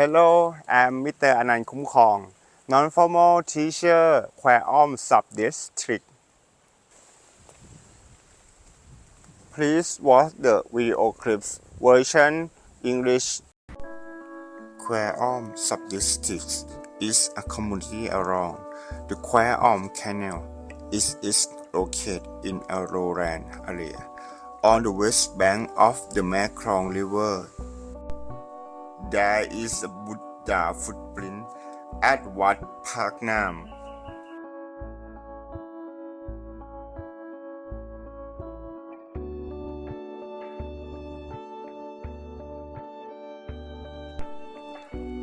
Hello, I'm Mr. Anand Kumkhong, non-formal teacher, Khwae Om sub-district. Please watch the video clips version English. Khwae sub-district is a community around the Khwae Canal. It is located in a lowland area on the west bank of the Mekong River there is a Buddha footprint at Wat Paknam.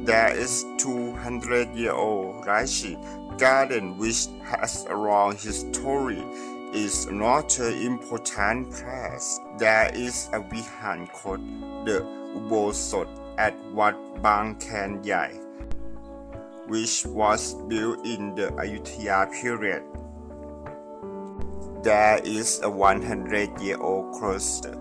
There is 200-year-old Raishi garden which has a long history is not an important place. There is a Vihan called the Ubosot at Wat Bang Khen Yai, which was built in the Ayutthaya period. There is a 100 year old cluster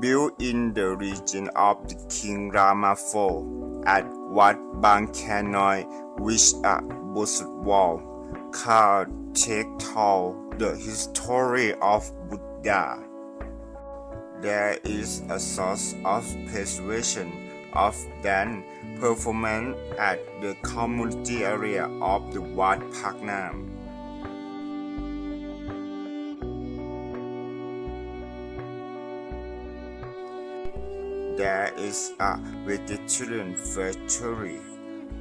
built in the region of the King Rama Fort at Wat Bang Kanoi, which a Buddhist wall called Take Tall, the history of Buddha. There is a source of persuasion of dance performing at the community area of the Wat Paknam. There is a vegetarian factory,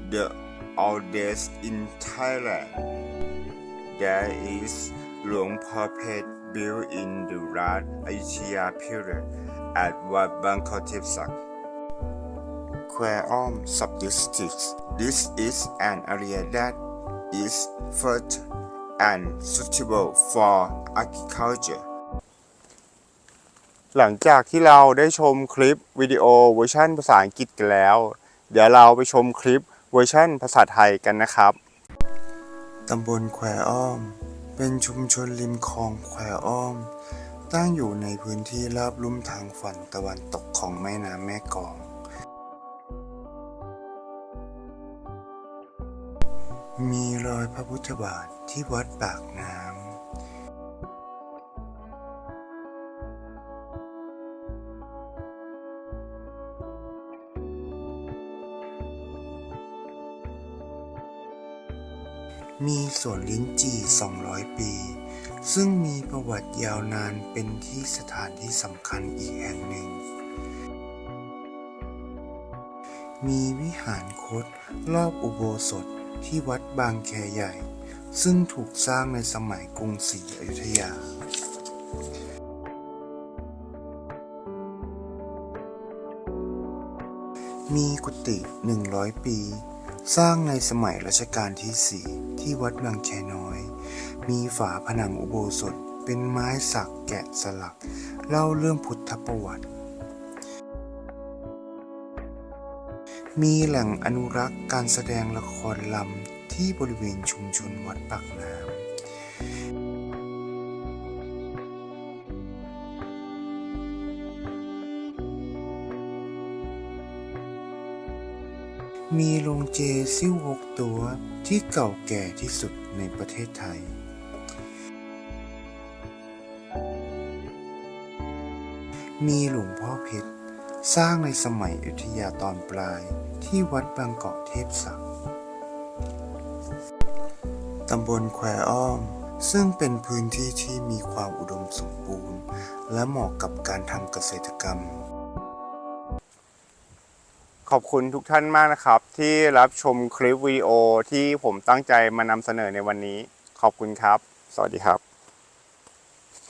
the oldest in Thailand. There is long puppet built in the late Asia period at Wat Bangkok Thipsak. aquarium subdistricts. This is an area that is fertile and suitable for agriculture. หลังจากที่เราได้ชมคลิปวิดีโอเวอร์ชันภาษาอังกฤษกันแล้ว เดี๋ยวเราไปชมคลิปเวอร์ชันภาษาไทยกันนะครับ ตำบลแควอ้อม เป็นชุมชนริมคลองแควอ้อม ตั้งอยู่ในพื้นที่ราบลุ่มทางฝั่งตะวันตกของแม่น้ำแม่กองมีรอยพระพุทธบาทที่วัดปากน้ำ มีสวนลิ้นจี่200 ปี ซึ่งมีประวัติยาวนานเป็นที่สถานที่สำคัญอีกแห่งหนึ่ง มีวิหารคดรอบอุโบสถที่วัดบางแคใหญ่ ซึ่งถูกสร้างในสมัยกรุงศรีอยุธยา มีกุฏิ100 ปี สร้างในสมัยรัชกาลที่4ที่วัดบางแคน้อย มีฝาผนังอุโบสถเป็นไม้สักแกะสลัก เล่าเรื่องพุทธประวัติมีแหล่งอนุรักษ์การแสดงละครลำที่บริเวณชุมชนวัดปากน้ำ มีโรงเจซิ่วหกตัวที่เก่าแก่ที่สุดในประเทศไทย มีหลวงพ่อเพชรสร้างในสมัยอยุธยาตอนปลายที่วัดบางเกาะเทพศักดิ์ตำบลแควอ้อม ซึ่งเป็นพื้นที่ที่มีความอุดมสมบูรณ์ และเหมาะกับการทำเกษตรกรรม ขอบคุณทุกท่านมากนะครับ ที่รับชมคลิปวิดีโอที่ผมตั้งใจมานำเสนอในวันนี้ ขอบคุณครับ สวัสดีครับ